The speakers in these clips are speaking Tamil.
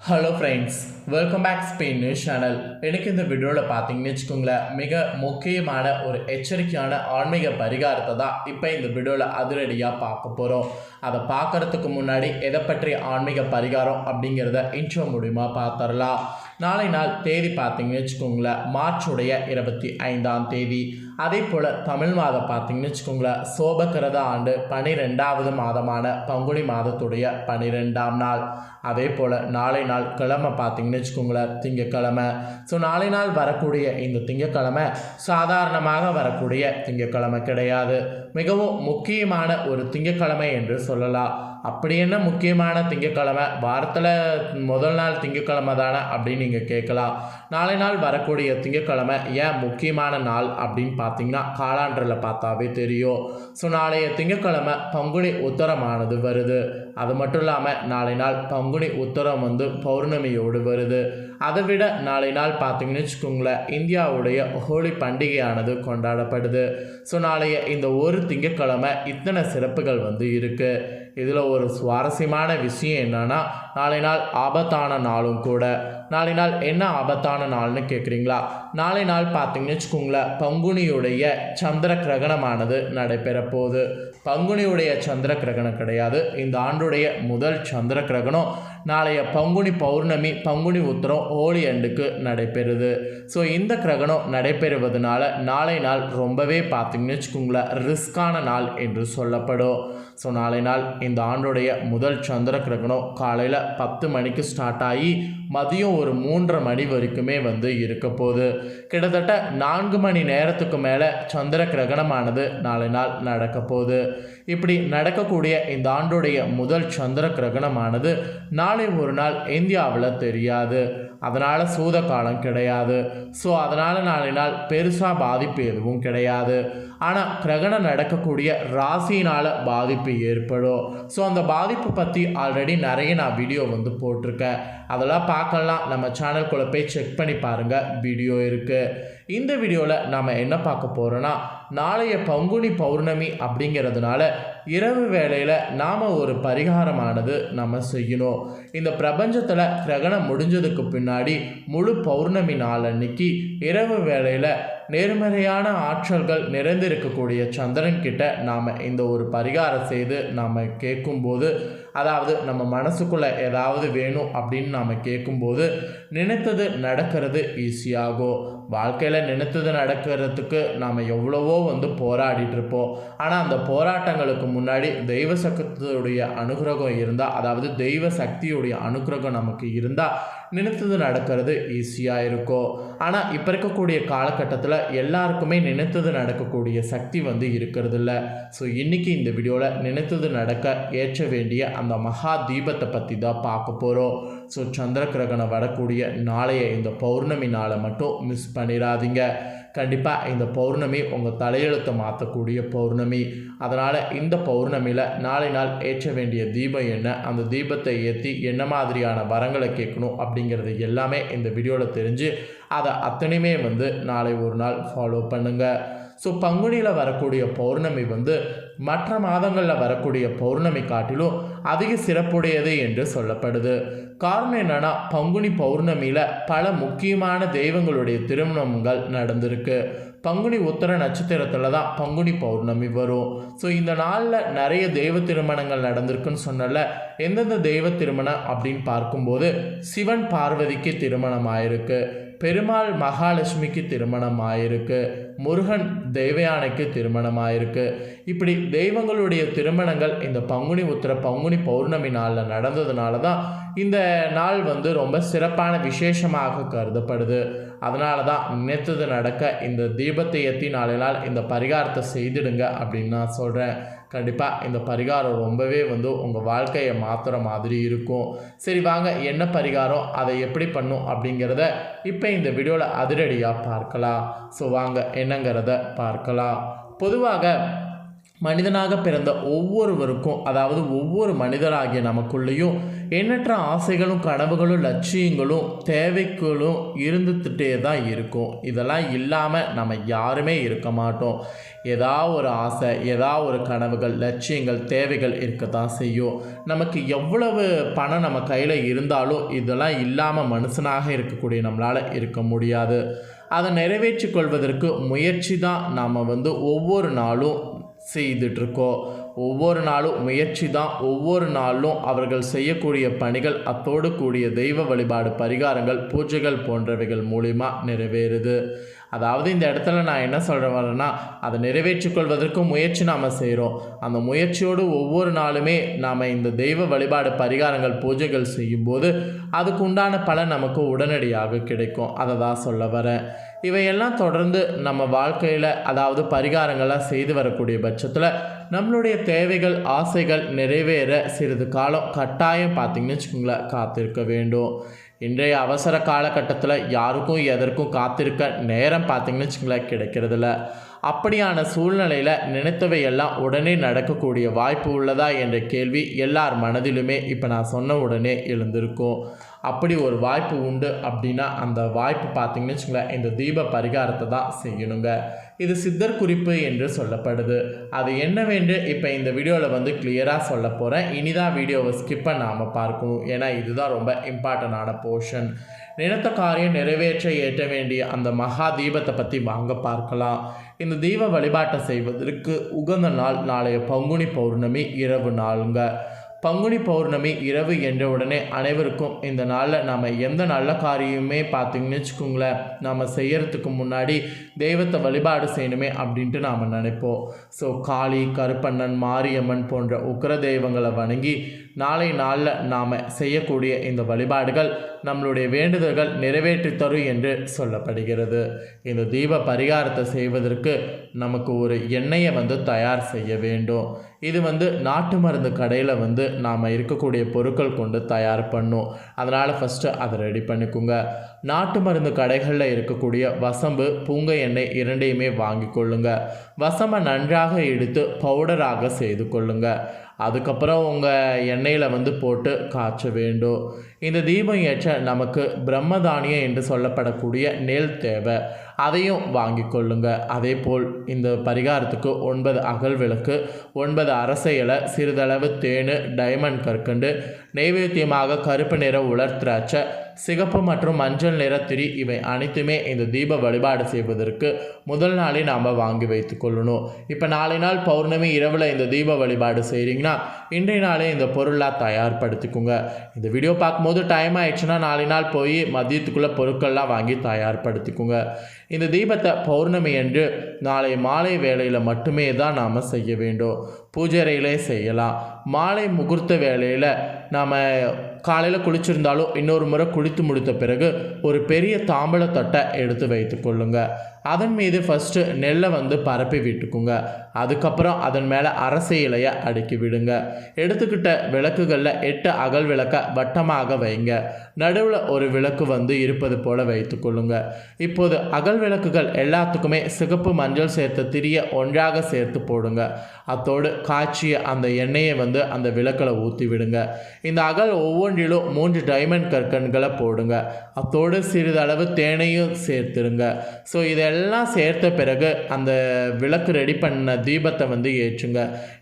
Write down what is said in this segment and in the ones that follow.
Hello friends welcome back Spain news channel எனக்கு இந்த வீடியோவில் பார்த்தீங்கன்னு வச்சுக்கோங்களேன் மிக முக்கியமான ஒரு எச்சரிக்கையான ஆன்மீக பரிகாரத்தை தான் இப்போ இந்த வீடியோவில் அதிரடியாக பார்க்க போகிறோம் அதை பார்க்கறதுக்கு முன்னாடி எதை பற்றிய ஆன்மீக பரிகாரம் அப்படிங்கிறத இன்ட்ரோ மூலிமா பார்த்துடலாம். நாளை நாள் தேதி பார்த்தீங்கன்னு வச்சுக்கோங்களேன் மார்ச்சுடைய இருபத்தி ஐந்தாம் தேதி. அதே போல் தமிழ் மாதம் பார்த்தீங்கன்னு வச்சுக்கோங்களேன் சோபகிரத ஆண்டு பனிரெண்டாவது மாதமான பங்குனி மாதத்துடைய பனிரெண்டாம் நாள். அதே போல் நாளை நாள் கிழமை பார்த்தீங்கன்னு வச்சுக்கோங்களேன் திங்கக்கிழமை. ஸோ நாளை நாள் வரக்கூடிய இந்த திங்கக்கிழமை சாதாரணமாக வரக்கூடிய திங்கக்கிழமை கிடையாது. மிகவும் முக்கியமான ஒரு திங்கக்கிழமை என்று சொல்லலாம். அப்படி என்ன முக்கியமான திங்கக்கிழமை? வாரத்தில் முதல் நாள் திங்கக்கிழமை தானே அப்படின்னு நீங்கள் கேட்கலாம். நாளை நாள் வரக்கூடிய திங்கக்கிழமை ஏன் முக்கியமான நாள் அப்படின்னு பார்த்தீங்கன்னா காலாண்டரில் பார்த்தாவே தெரியும். ஸோ நாளைய திங்கக்கிழமை பங்குனி உத்தரமானது வருது. அது மட்டும் இல்லாமல் நாளை நாள் பங்குனி உத்தரம் வந்து பௌர்ணமியோடு வருது. அதை விட நாளை நாள் பார்த்தீங்கன்னு வச்சுக்கோங்களேன் இந்தியாவுடைய ஹோலி பண்டிகையானது கொண்டாடப்படுது. ஸோ நாளைய இந்த ஒரு திங்கக்கிழமை இத்தனை சிறப்புகள் வந்து இருக்குது இதில் ஒரு சுவாரஸ்யமான விஷயம் என்னென்னா நாளை நாள் ஆபத்தான நாளும் கூட. நாளை நாள் என்ன ஆபத்தான நாள்னு கேட்குறீங்களா நாளை நாள் பார்த்தீங்கன்னு வச்சுக்கோங்களேன் பங்குனியுடைய சந்திர கிரகணமானது நடைபெற போகுது பங்குனியுடைய சந்திர கிரகணம் கிடையாது. இந்த ஆண்டுடைய முதல் சந்திர கிரகணம் நாளைய பங்குனி பௌர்ணமி பங்குனி உத்தரம் ஹோலி அண்டுக்கு நடைபெறுது. ஸோ இந்த கிரகணம் நடைபெறுவதனால நாளை நாள் ரொம்பவே பார்த்தீங்கன்னு வச்சுக்கோங்களேன் ரிஸ்கான நாள் என்று சொல்லப்படும். ஸோ நாளை நாள் இந்த ஆண்டுடைய முதல் சந்திர கிரகணம் காலையில் பத்து மணிக்கு ஸ்டார்ட் ஆகி மதியம் ஒரு மூன்றரை மணி வரைக்குமே வந்து இருக்க போகுது. கிட்டத்தட்ட நான்கு மணி நேரத்துக்கு மேலே சந்திர கிரகணமானது நாளை நாள் நடக்க போகுது. இப்படி நடக்கக்கூடிய இந்த ஆண்டுடைய முதல் சந்திர கிரகணமானது நான் ஒரு நாள் இந்தியாவில் தெரியாது. அதனால் சூத காலம் கிடையாது. ஸோ அதனால் நாளை நாள் பெருசாக பாதிப்பு எதுவும் கிடையாது. ஆனால் கிரகணம் நடக்கக்கூடிய ராசினால் பாதிப்பு ஏற்படும். ஸோ அந்த பாதிப்பு பற்றி ஆல்ரெடி நிறைய நான் வீடியோ வந்து போட்டிருக்கேன். அதெல்லாம் பார்க்கலாம். நம்ம சேனல்குள்ளே போய் செக் பண்ணி பாருங்கள் வீடியோ இருக்குது இந்த வீடியோவில் நாம் என்ன பார்க்க போகிறோன்னா நாளைய பங்குனி பௌர்ணமி அப்படிங்கிறதுனால இரவு வேளையில் நாம் ஒரு பரிகாரமானது நம்ம செய்யணும். இந்த பிரபஞ்சத்தில் கிரகணம் முடிஞ்சதுக்கு பின்னாடி முழு பௌர்ணமி நாள் அன்னைக்கு இரவு வேளையில் நேர்மறையான ஆற்றல்கள் நிறைந்திருக்கக்கூடிய சந்திரன் கிட்ட நாம் இந்த ஒரு பரிகாரம் செய்து நாம் கேட்கும்போது அதாவது நம்ம மனசுக்குள்ளே ஏதாவது வேணும் அப்படின்னு நாம் கேட்கும்போது நினைத்தது நடக்கிறது ஈஸியாகும் வாழ்க்கையில் நினைத்தது நடக்கிறதுக்கு நாம் எவ்வளவோ வந்து போராடிட்டு இருப்போம். ஆனால் அந்த போராட்டங்களுக்கு முன்னாடி தெய்வ சக்தியுடைய அனுகிரகம் இருந்தால் அதாவது தெய்வ சக்தியுடைய அனுகிரகம் நமக்கு இருந்தால் நினைத்தது நடக்கிறது ஈஸியாக இருக்கும். ஆனால் இப்போ இருக்கக்கூடிய காலகட்டத்தில் எல்லாருக்குமே நினைத்தது நடக்கக்கூடிய சக்தி வந்து இருக்கிறது இல்லை ஸோ இன்றைக்கி இந்த வீடியோவில் நினைத்தது நடக்க ஏற்ற வேண்டிய அந்த மகா தீபத்தை பற்றி தான் பார்க்க போகிறோம் ஸோ சந்திர கிரகணம் வரக்கூடிய நாளைய இந்த பௌர்ணமி நாளை மட்டும் மிஸ் பண்ணிடாதீங்க கண்டிப்பாக இந்த பௌர்ணமி உங்கள் தலையெழுத்தை மாற்றக்கூடிய பௌர்ணமி. அதனால் இந்த பௌர்ணமியில் நாளை நாள் ஏற்ற வேண்டிய தீபம் என்ன அந்த தீபத்தை ஏற்றி என்ன மாதிரியான வரங்களை கேட்கணும் அப்படிங்கிறது எல்லாமே இந்த வீடியோவில் தெரிஞ்சு அதை அத்தனையுமே வந்து நாளை ஒரு நாள் ஃபாலோ பண்ணுங்கள் ஸோ பங்குனியில் வரக்கூடிய பௌர்ணமி வந்து மற்ற மாதங்களில் வரக்கூடிய பௌர்ணமி காட்டிலும் அதிக சிறப்புடையது என்று சொல்லப்படுது. காரணம் என்னன்னா பங்குனி பௌர்ணமியில் பல முக்கியமான தெய்வங்களுடைய திருமணங்கள் நடந்திருக்கு. பங்குனி உத்தர நட்சத்திரத்தில் தான் பங்குனி பௌர்ணமி வரும். ஸோ இந்த நாளில் நிறைய தெய்வ திருமணங்கள் நடந்திருக்குன்னு சொன்னல எந்தெந்த தெய்வ திருமணம் அப்படின்னு பார்க்கும்போது சிவன் பார்வதிக்கு திருமணம் ஆயிருக்கு பெருமாள் மகாலட்சுமிக்கு திருமணம் ஆயிருக்கு முருகன் தேவயானைக்கு திருமணமாயிருக்கு. இப்படி தெய்வங்களுடைய திருமணங்கள் இந்த பங்குனி உத்திர பங்குனி பௌர்ணமி நாளில் நடந்ததுனால தான் இந்த நாள் வந்து ரொம்ப சிறப்பான விசேஷமாக கருதப்படுது. அதனால தான் நினைத்தது நடக்க இந்த தீபத்தை ஏற்றி நாளை நாள் இந்த பரிகாரத்தை செய்திடுங்க அப்படின்னு நான் சொல்கிறேன் கண்டிப்பாக இந்த பரிகாரம் ரொம்பவே வந்து உங்கள் வாழ்க்கையை மாற்றுற மாதிரி இருக்கும். சரி வாங்க என்ன பரிகாரம் அதை எப்படி பண்ணும் அப்படிங்கிறத இப்போ இந்த வீடியோவில் அதிரடியாக பார்க்கலாம். ஸோ வாங்க என்னங்கிறத பார்க்கலாம். பொதுவாக மனிதனாக பிறந்த ஒவ்வொருவருக்கும் அதாவது ஒவ்வொரு மனிதராகிய நமக்குள்ளேயும் எண்ணற்ற ஆசைகளும் கனவுகளும் லட்சியங்களும் தேவைகளும் இருந்துகிட்டே தான் இருக்கும். இதெல்லாம் இல்லாமல் நம்ம யாருமே இருக்க மாட்டோம். ஏதா ஒரு ஆசை ஏதா ஒரு கனவுகள் லட்சியங்கள் தேவைகள் இருக்க தான் செய்யும். நமக்கு எவ்வளவு பணம் நம்ம கையில் இருந்தாலும் இதெல்லாம் இல்லாமல் மனுஷனாக இருக்கக்கூடிய நம்மளால் இருக்க முடியாது. அதை நிறைவேற்றி கொள்வதற்கு முயற்சி தான் நாம் வந்து ஒவ்வொரு நாளும் செய்துட்ருக்கோம் ஒவ்வொரு நாளும் முயற்சி தான் ஒவ்வொரு நாளும் அவர்கள் செய்யக்கூடிய பணிகள் அத்தோடு கூடிய தெய்வ வழிபாடு பரிகாரங்கள் பூஜைகள் போன்றவைகள் மூலிமா நிறைவேறுது. அதாவது இந்த இடத்துல நான் என்ன சொல்கிறேன் வரேன்னா அதை நிறைவேற்றிக்கொள்வதற்கும் முயற்சி நாம் செய்கிறோம் அந்த முயற்சியோடு ஒவ்வொரு நாளுமே நாம் இந்த தெய்வ வழிபாடு பரிகாரங்கள் பூஜைகள் செய்யும்போது அதுக்கு உண்டான பலன் நமக்கு உடனடியாக கிடைக்கும். அதை தான் சொல்ல வரேன். இவையெல்லாம் தொடர்ந்து நம்ம வாழ்க்கையில் அதாவது பரிகாரங்களாக செய்து வரக்கூடிய பட்சத்தில் நம்மளுடைய தேவைகள் ஆசைகள் நிறைவேற சிறிது காலம் கட்டாயம் பார்த்திங்கன்னு வச்சுக்கோங்களேன் காத்திருக்க வேண்டும். இன்றைய அவசர காலகட்டத்தில் யாருக்கும் எதற்கும் காத்திருக்க நேரம் பார்த்திங்கன்னு வச்சுங்களேன் கிடைக்கிறதில்ல. அப்படியான சூழ்நிலையில் நினைத்தவை எல்லாம் உடனே நடக்கக்கூடிய வாய்ப்பு உள்ளதா என்ற கேள்வி எல்லார் மனதிலுமே இப்போ நான் சொன்ன உடனே எழுந்திருக்கும். அப்படி ஒரு வாய்ப்பு உண்டு அப்படின்னா அந்த வாய்ப்பு பார்த்திங்கன்னு வச்சுங்களேன் இந்த தீப பரிகாரத்தை தான் செய்யணுங்க. இது சித்தர் குறிப்பு என்று சொல்லப்படுது. அது என்னவென்று இப்போ இந்த வீடியோவில் வந்து கிளியராக சொல்ல போகிறேன் இனிதான் வீடியோவை ஸ்கிப் பண்ணாமல் பார்க்கணும் ஏன்னா இதுதான் ரொம்ப இம்பார்ட்டண்டான போர்ஷன் நினைத்த காரியம் நிறைவேற்ற ஏற்ற வேண்டிய அந்த மகா தீபத்தை பற்றி வாங்க பார்க்கலாம். இந்த தீப வழிபாட்டை செய்வதற்கு உகந்த நாள் நாளைய பங்குனி பௌர்ணமி இரவு நாளுங்க. பங்குனி பௌர்ணமி இரவு என்ற உடனே அனைவருக்கும் இந்த நாளில் நாம் எந்த நல்ல காரியமே பார்த்திங்கன்னு வச்சுக்கோங்களேன். நம்ம செய்யறதுக்கு முன்னாடி தெய்வத்தை வழிபாடு செய்யணுமே அப்படின்ட்டு நாம் நினைப்போம். ஸோ காளி கருப்பண்ணன் மாரியம்மன் போன்ற உக்கிர தெய்வங்களை வணங்கி நாளை நாளில் நாம் செய்யக்கூடிய இந்த வழிபாடுகள் நம்மளுடைய வேண்டுதல்கள் நிறைவேற்றி தரும் என்று சொல்லப்படுகிறது. இந்த தீப பரிகாரத்தை செய்வதற்கு நமக்கு ஒரு எண்ணெயை வந்து தயார் செய்ய வேண்டும். இது வந்து நாட்டு மருந்து கடையில் வந்து நாம் இருக்கக்கூடிய பொருட்கள் கொண்டு தயார் பண்ணும். அதனால் ஃபஸ்ட்டு அதை ரெடி பண்ணிக்கோங்க. நாட்டு மருந்து கடைகளில் இருக்கக்கூடிய வசம்பு பூங்க எண்ணெய் இரண்டையுமே வாங்கி கொள்ளுங்கள் வசம்பை நன்றாக எடுத்து பவுடராக செய்து கொள்ளுங்கள் அதுக்கப்புறம் உங்கள் எண்ணெயில் வந்து போட்டு காய்ச்ச வேண்டும். இந்த தீபம் ஏற்ற நமக்கு பிரம்மதானியம் என்று சொல்லப்படக்கூடிய நெல் தேவை. அதையும் வாங்கி கொள்ளுங்க. அதே போல் இந்த பரிகாரத்துக்கு ஒன்பது அகல் விளக்கு ஒன்பது அரச இலை சிறிதளவு தேனு டைமண்ட் கற்கண்டு நெய்வேத்தியமாக கருப்பு நிற உலர் திராட்சை சிகப்பு மற்றும் மஞ்சள் நிற திரி இவை அனைத்துமே இந்த தீப வழிபாடு செய்வதற்கு முதல் நாளே நாம் வாங்கி வைத்து கொள்ளணும். இப்போ நாளை நாள் பௌர்ணமி இரவில் இந்த தீப வழிபாடு செய்கிறீங்கன்னா இன்றைய நாளே இந்த பொருளாக தயார்படுத்திக்கோங்க. இந்த வீடியோ பார்க்கும்போது டைம் ஆயிடுச்சுன்னா நாலு நாள் போய் மதியத்துக்குள்ளே பொருட்கள்லாம் வாங்கி தயார்படுத்திக்கோங்க. இந்த தீபத்தை பௌர்ணமி என்று நாளை மாலை வேளையில் மட்டுமே தான் நாம் செய்ய வேண்டும். பூஜைறையிலே செய்யலாம். மாலை முகூர்த்த வேளையில் நாம் காலையில் குளிச்சிருந்தாலும் இன்னொரு முறை குளித்து முடித்த பிறகு ஒரு பெரிய தாம்பழத்தட்டை எடுத்து வைத்து கொள்ளுங்கள் அதன் மீது ஃபஸ்ட்டு நெல்லை வந்து பரப்பி விட்டுக்குங்க. அதுக்கப்புறம் அதன் மேலே அரச இலையை அடுக்கி விடுங்க. எடுத்துக்கிட்ட விளக்குகளில் எட்டு அகல் விளக்கை வட்டமாக வைங்க. நடுவில் ஒரு விளக்கு வந்து இருப்பது போல் வைத்துக்கொள்ளுங்க இப்போது அகல் விளக்குகள் எல்லாத்துக்குமே சிகப்பு மஞ்சள் சேர்த்த திரிய ஒன்றாக சேர்த்து போடுங்க. அத்தோடு காய்ச்சிய அந்த எண்ணெயை வந்து அந்த விளக்கில் ஊற்றி விடுங்க. இந்த அகல் ஒவ்வொன்றிலும் மூன்று டைமண்ட் கற்கண்களை போடுங்க. அத்தோடு சிறிதளவு தேனையும் சேர்த்துருங்க ஸோ இதை இதெல்லாம் சேர்த்த பிறகு அந்த விளக்கு ரெடி பண்ண தீபத்தை வந்து ஏற்றுங்க.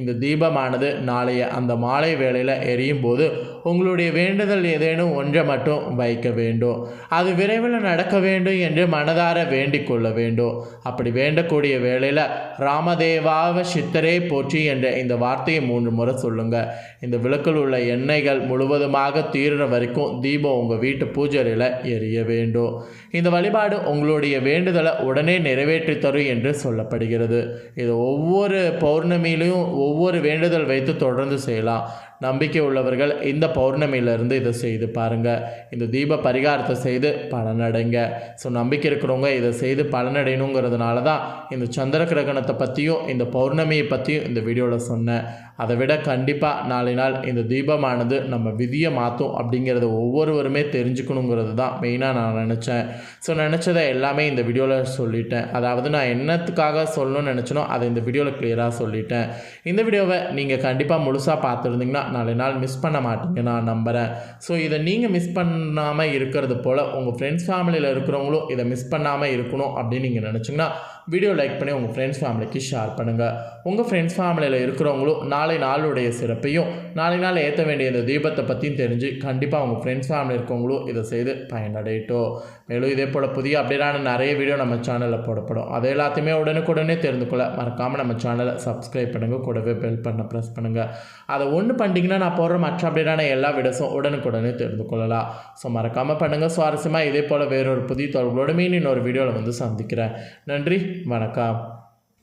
இந்த தீபமானது நாளைய அந்த மாலை வேளையில் எரியும் போது உங்களுடைய வேண்டுதல் ஏதேனும் ஒன்றை மட்டும் வைக்க வேண்டும். அது விரைவில் நடக்க வேண்டும் என்று மனதார வேண்டிக் கொள்ள வேண்டும். அப்படி வேண்டக்கூடிய வேளையில் ராமதேவாவ சித்தரே போற்றி என்ற இந்த வார்த்தையை மூன்று முறை சொல்லுங்க. இந்த விளக்கில் உள்ள எண்ணெய்கள் முழுவதுமாக தீர்ற வரைக்கும் தீபம் உங்கள் வீட்டு பூஜையில் எரிய வேண்டும். இந்த வழிபாடு உங்களுடைய வேண்டுதலை உடனே நிறைவேற்றி தரும் என்று சொல்லப்படுகிறது. இது ஒவ்வொரு பௌர்ணமியிலையும் ஒவ்வொரு வேண்டுதல் வைத்து தொடர்ந்து செய்யலாம். நம்பிக்கை உள்ளவர்கள் இந்த பௌர்ணமியிலிருந்து இதை செய்து பாருங்கள் இந்த தீப பரிகாரத்தை செய்து பலனடைங்க ஸோ நம்பிக்கை இருக்கிறவங்க இதை செய்து பலனடையணுங்கிறதுனால தான் இந்த சந்திர கிரகணத்தை பற்றியும் இந்த பௌர்ணமியை பற்றியும் இந்த வீடியோவில் சொன்னேன். அதை விட கண்டிப்பாக நாளை நாள் இந்த தீபமானது நம்ம விதியை மாற்றும் அப்படிங்கிறத ஒவ்வொருவருமே தெரிஞ்சுக்கணுங்கிறது தான் மெயினாக நான் நினச்சேன். ஸோ நினச்சதை எல்லாமே இந்த வீடியோவில் சொல்லிட்டேன். அதாவது நான் என்னத்துக்காக சொல்லணும்னு நினச்சனோ அதை இந்த வீடியோவில் கிளியராக சொல்லிட்டேன். இந்த வீடியோவை நீங்கள் கண்டிப்பாக முழுசாக பார்த்துருந்தீங்கன்னா நாளை நாள் மிஸ் பண்ண மாட்டீங்க நான் நம்புகிறேன் ஸோ இதை நீங்கள் மிஸ் பண்ணாமல் இருக்கிறது போல் உங்கள் ஃப்ரெண்ட்ஸ் ஃபேமிலியில் இருக்கிறவங்களும் இதை மிஸ் பண்ணாமல் இருக்கணும் அப்படின்னு நீங்கள் நினச்சிங்கன்னா வீடியோ லைக் பண்ணி உங்கள் ஃப்ரெண்ட்ஸ் ஃபேமிலிக்கு ஷேர் பண்ணுங்கள் உங்கள் ஃப்ரெண்ட்ஸ் ஃபேமிலியில் இருக்கிறவங்களும் நாளை நாளுடைய சிறப்பையும் நாளை நாள் ஏற்ற வேண்டிய இந்த தீபத்தை பற்றியும் தெரிஞ்சு கண்டிப்பாக உங்கள் ஃப்ரெண்ட்ஸ் ஃபேமிலி இருக்கவங்களும் இதை செய்து பயனடையட்டும். மேலும் இதே போல் புதிய அப்டேட்டான நிறைய வீடியோ நம்ம சேனலில் போடப்படும். அது எல்லாத்தையுமே உடனுக்குடனே தெரிந்து கொள்ள மறக்காமல் நம்ம சேனலை சப்ஸ்கிரைப் பண்ணுங்கள் கூடவே பெல் பண்ண ப்ரெஸ் பண்ணுங்கள் அதை ஒன்று பண்ணிட்டீங்கன்னா நான் போடுற மற்ற அப்டேட்டான எல்லா வீடியோஸும் உடனுக்குடனே தெரிந்து கொள்ளலாம். ஸோ மறக்காமல் பண்ணுங்கள் சுவாரஸ்யமாக இதே போல் வேறொரு புதிய தொடர்களோட மீன் இன்னொரு வீடியோவில் வந்து சந்திக்கிறேன். நன்றி. வணக்கம்